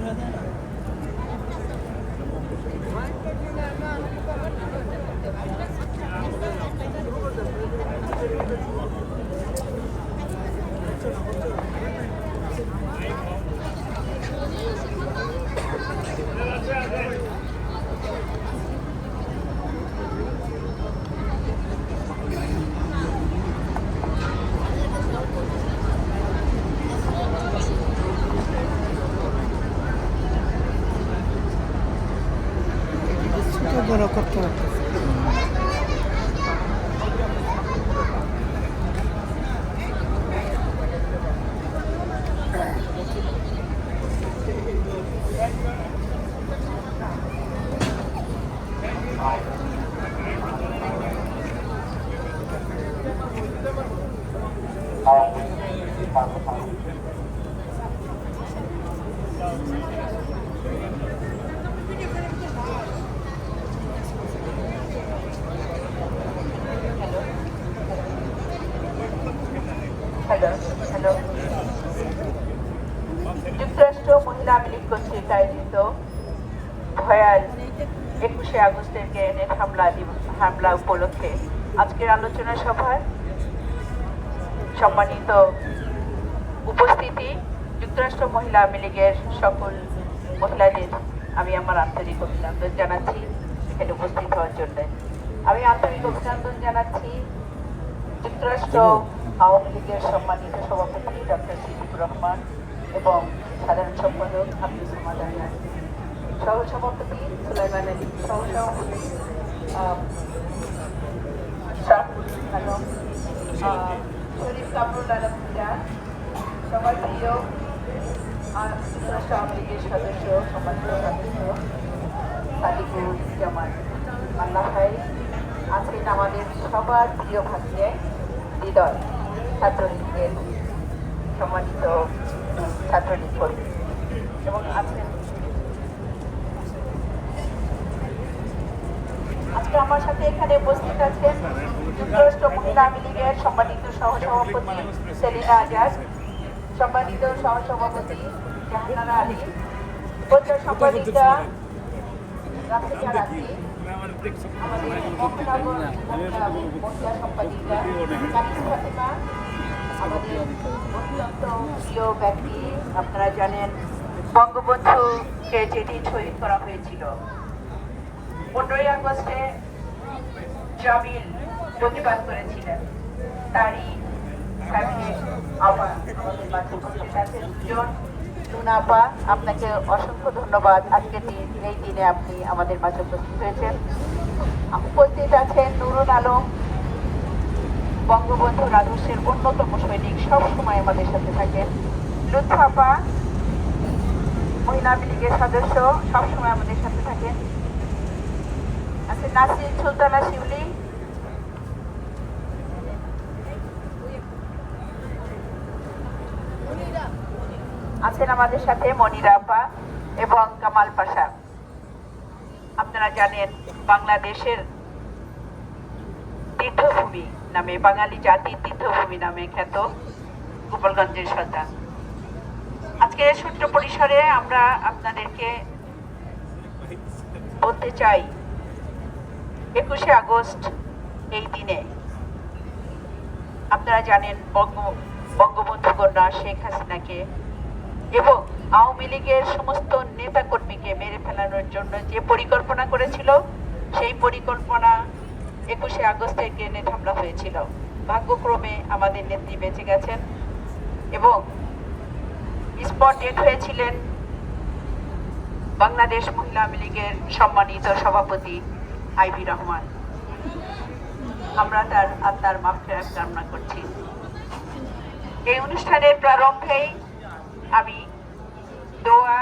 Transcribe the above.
যে এইটা আমি পারলাম বড় করতে পারতেছে। হ্যালো আয়োজিত ভয়াল একুশে আগস্টের গ্রেনেড হামলা হামলা উপলক্ষে আজকের আলোচনা সভায় সম্মানিত উপস্থিতি যুক্তরাষ্ট্র মহিলা আওয়ামী লীগের সকল মহিলাদের আমি আমার আন্তরিক অভিনন্দন জানাচ্ছি এখানে উপস্থিত হওয়ার জন্য। আমি আন্তরিক অভিনন্দন জানাচ্ছি যুক্তরাষ্ট্র আওয়ামী লীগের সম্মানিত সভাপতি ডক্টর সিদ্দিকুর রহমান এবং সাধারণ সম্পাদক আব্দুল সামাদ সহ সভাপতি সুলাইমান আলী। সহ সভাপতি শাহুল আলম। শরীফ সবার প্রিয় যুক্তরাষ্ট্র আওয়ামী সদস্য, সম্মানিত সদস্য সাদিকুল জামান। আল্লাহ ভাই আছেন আমাদের সবার প্রিয় ভাগ্যে হৃদয় ছাত্রলীগের সম্মানিত ছাত্রলীগ কর্মী এবং আছেন আজকে আমার সাথে এখানে উপস্থিত আছেন যুক্তরাষ্ট্র মহিলা আওয়ামী লীগের সম্মানিত সহসভাপতি সেলিনা আজাদ, সম্মানিত সহসভাপতি জাহানারা আলী, উপস্থিত সম্মানিতা রাফিজা রাজি আমাদের মহিলা সম্পাদিকা আমাদের অত্যন্ত প্রিয় ব্যক্তি, আপনারা জানেন বঙ্গবন্ধুকে যেদিন শহীদ করা হয়েছিল। পনেরোই আগস্টে জামিল প্রতিবাদ করেছিলেন। তারই ফ্যামিলির আছেন দুজন লুনা আপনাকে অসংখ্য ধন্যবাদ। আজকের দিন, এই দিনে আপনি আমাদের মাঝে উপস্থিত হয়েছেন। উপস্থিত আছেন নুরুল আলম বঙ্গবন্ধুর আদর্শের অন্যতম সৈনিক সব সময় আমাদের সাথে থাকেন। লুৎফা আপা, মহিলা লীগের সদস্য সবসময় আমাদের সাথে থাকেন। আছে নাসির সুলতানা শিউলি। আছেন আমাদের সাথে মনিরা আপা এবং কামাল পাশা। আপনারা জানেন বাংলাদেশের তীর্থভূমি নামে, বাঙালি জাতির তীর্থভূমি নামে খ্যাত গোপালগঞ্জের সন্তান আজকের সূত্র পরিসরে আমরা আপনাদেরকে বলতে চাই, একুশে আগস্ট এই দিনে, আপনারা জানেন বঙ্গ বঙ্গবন্ধু কন্যা শেখ হাসিনাকে এবং আওয়ামী লীগের সমস্ত নেতাকর্মীকে মেরে ফেলানোর জন্য যে পরিকল্পনা করেছিল, সেই পরিকল্পনা একুশে আগস্টে গ্রেনেড হামলা হয়েছিল। ভাগ্যক্রমে আমাদের নেত্রী বেঁচে গেছেন এবং স্পট ডেট হয়েছিলেন বাংলাদেশ মহিলা আওয়ামী লীগের সম্মানিত সভাপতি আইভি রহমান। আমরা তার আত্মার মাফেরাত কামনা করছি। এই অনুষ্ঠানের প্রারম্ভেই আমি দোয়া